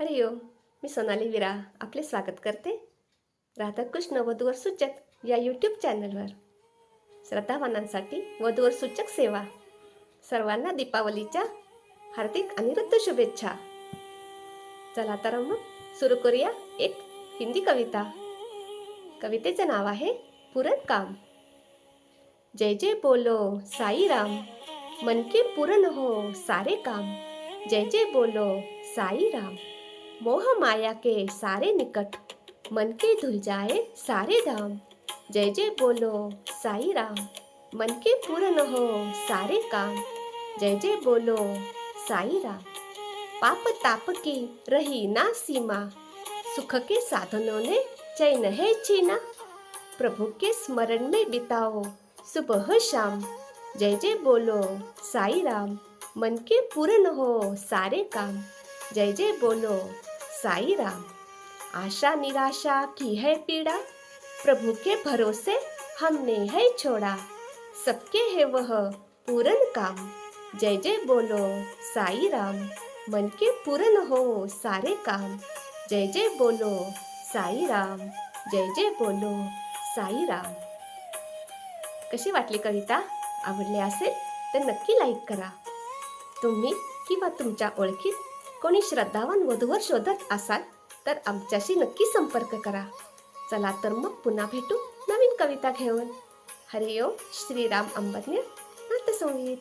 हरि ओम. मी सोनाली विरा आपले स्वागत करते. राधाकृष्ण वधूवर सूचक या यूट्यूब चॅनलवर श्रद्धावानांसाठी वधूवर सूचक सेवा. सर्वांना दीपावलीच्या हार्दिक अनिरुद्ध शुभेच्छा. चला तर मग सुरू करूया एक हिंदी कविता. कवितेचं नाव आहे पुरण काम जय जय बोलो साई राम मन के पूर्ण हो सारे काम. जय जय बोलो साई राम मोह माया के सारे निकट, मन के धुल जाए सारे धाम जय जय बोलो साई राम, मन के पूर्ण हो सारे काम। जय जय बोलो साई राम, पाप ताप की रही ना सीमा। सुख के साधनों ने चैन है छीना। प्रभु के स्मरण में बिताओ सुबह शाम। जय जय बोलो साई राम, मन के पूर्ण हो सारे काम। जय जय बोलो। साई राम आशा निराशा की है पीड़ा, प्रभु के भरोसे हमने है छोड़ा। सबके है वह पूर्ण काम। जय जय बोलो साई राम मन के पूर्ण हो सारे काम। जय जय बोलो साई राम जय जय बोलो साई राम कशी वाटली कविता? आवडली असेल तर नक्की लाईक करा. तुम्ही किंवा तुमच्या ओळखीत कोणी श्रद्धावान वधूवर शोधत असाल तर आमच्याशी नक्की संपर्क करा. चला तर मग पुन्हा भेटू नवीन कविता घेऊन. हरिओम श्रीराम अंबज्ञ नाट्यसंगीत.